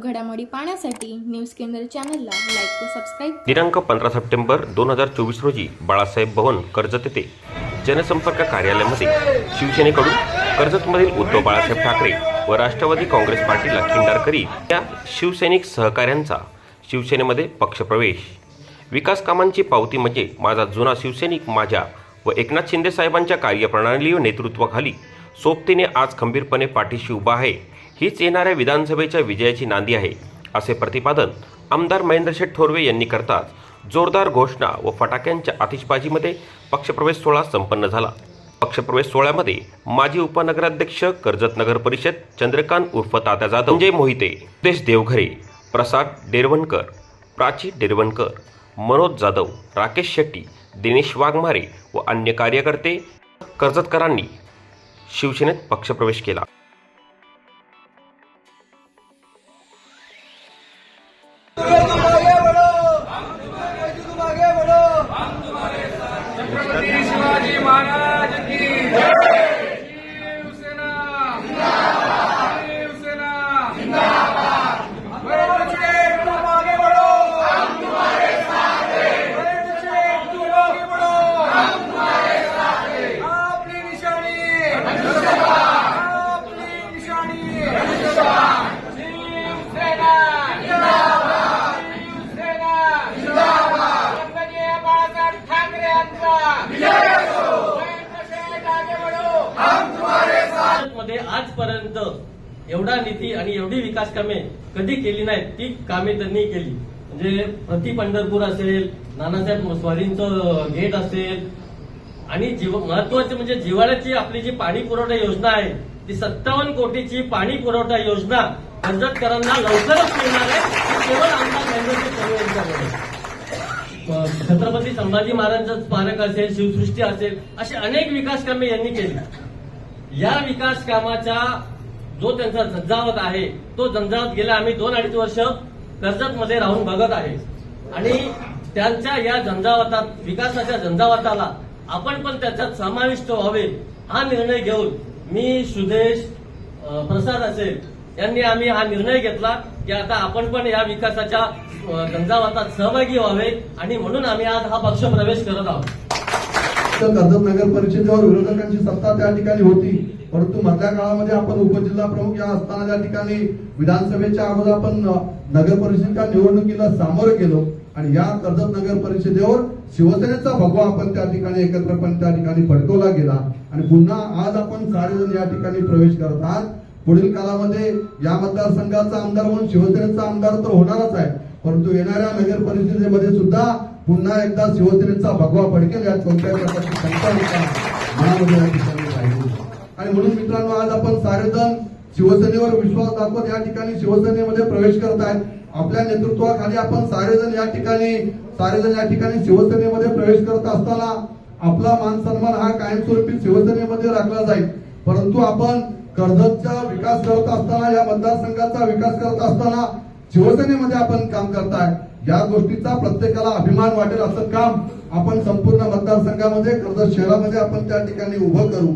घडामोडी पाहण्यासाठी न्यूज केंद्र चॅनलला लाईक व सबस्क्राईब दिनांक पंधरा सप्टेंबर दोन हजार चोवीस रोजी बाळासाहेब भवन कर्जत येथे जनसंपर्क कार्यालयामध्ये शिवसेनेकडून कर्जतमधील उद्धव बाळासाहेब ठाकरे व राष्ट्रवादी काँग्रेस पार्टीला खिंडार करीत या शिवसैनिक सहकाऱ्यांचा शिवसेनेमध्ये पक्षप्रवेश. विकास कामांची पावती म्हणजे माझा जुना शिवसैनिक माझ्या व एकनाथ शिंदे साहेबांच्या कार्यप्रणाली व नेतृत्वाखाली सोबतीने आज खंबीरपणे पाठीशी उभा आहे. हीच येणाऱ्या विधानसभेच्या विजयाची नांदी आहे असे प्रतिपादन आमदार महेंद्र शेठ थोरवे यांनी करताच जोरदार घोषणा व फटाक्यांच्या आतिषबाजीमध्ये पक्षप्रवेश सोहळा संपन्न झाला. पक्षप्रवेश सोहळ्यामध्ये माजी उपनगराध्यक्ष कर्जत नगर परिषद चंद्रकांत उर्फ तात्या जाधव जय मोहिते देश देवघरे प्रसाद डेरवणकर प्राची डेरवणकर मनोज जाधव राकेश शेट्टी दिनेश वाघमारे व अन्य कार्यकर्ते कर्जतकरांनी शिवसेनेत पक्षप्रवेश केला. शिवाजी महाराज की शिवसेना शिवसेना आगे बढ़ो आगे बढ़ो आपली निशाणी आपली निशाणी शिवसेना शिवसेना बाळासाहेब ठाकरे यांचा महेंद्र शेठ आगे बढ़ो मध्ये आजपर्यंत एवढा निधी आणि एवढी विकास कामे कधी केली नाहीत ती कामे त्यांनी केली. म्हणजे प्रति पंढरपूर असेल नानासाहेब स्वारींचं गेट असेल आणि जीव महत्त्वाचे म्हणजे जिवाळ्याची आपली जी पाणी पुरवठा योजना आहे ती सत्तावन्न कोटीची पाणी पुरवठा योजना कर्जतकरांना लवकरच मिळणार आहे केवळ आमदार छत्रपती संभाजी महाराजांचं स्मारक असेल शिवसृष्टी असेल अशी अनेक विकास कामे यांनी केली. या विकास कामाचा जो त्यांचा झंझावत आहे तो झंझावत गेल्या आम्ही दोन अडीच वर्ष कर्जतमध्ये राहून बघत आहे. आणि त्यांच्या या झंझावतात विकासाच्या झंझावताला आपण पण त्याच्यात समाविष्ट व्हावे हा निर्णय घेऊन मी सुदेश प्रसाद असेल यांनी आम्ही हा निर्णय घेतला की आता आपण पण या विकासाच्या अ, सहभागी व्हावे आणि म्हणून आम्ही आज हा पक्ष प्रवेश करत आहोत. तर कर्जत नगर परिषदेवर विरोधकांची सत्ता त्या ठिकाणी होती. परंतु मधल्या काळामध्ये आपण उपजिल्हा प्रमुख या असताना त्या ठिकाणी विधानसभेच्या अगोदर आपण नगर परिषदेच्या निवडणुकीला सामोरं गेलो आणि या कर्जत नगर परिषदेवर शिवसेनेचा भगवा आपण त्या ठिकाणी एकत्रपणे त्या ठिकाणी फडकवला गेला. आणि पुन्हा आज आपण सारेजण या ठिकाणी प्रवेश करत आहात. पुढील काळामध्ये या मतदारसंघाचा आमदार म्हणून शिवसेनेचा आमदार तर होणारच आहे. परंतु येणाऱ्या नगर परिषदेमध्ये सुद्धा पुन्हा एकदा शिवसेनेचा भगवा फडकेल यात कोणत्याही प्रकारची शंका मनामध्ये या ठिकाणी राहिली आणि म्हणून मित्रांनो आज आपण सारेजण शिवसेनेवर विश्वास दाखवत या ठिकाणी शिवसेनेमध्ये प्रवेश करत आहेत. आपल्या नेतृत्वाखाली आपण सारेजण या ठिकाणी सारेजण या ठिकाणी शिवसेनेमध्ये प्रवेश करत असताना आपला मान सन्मान हा कायमस्वरूपी शिवसेनेमध्ये राखला जाईल. परंतु आपण कर्जतचा विकास करत असताना या मतदारसंघाचा विकास करत असताना शिवसेनेमध्ये आपण काम करताय. या गोष्टीचा प्रत्येकाला अभिमान वाटेल असं काम आपण संपूर्ण मतदारसंघामध्ये कर्जत शहरामध्ये आपण त्या ठिकाणी उभं करू.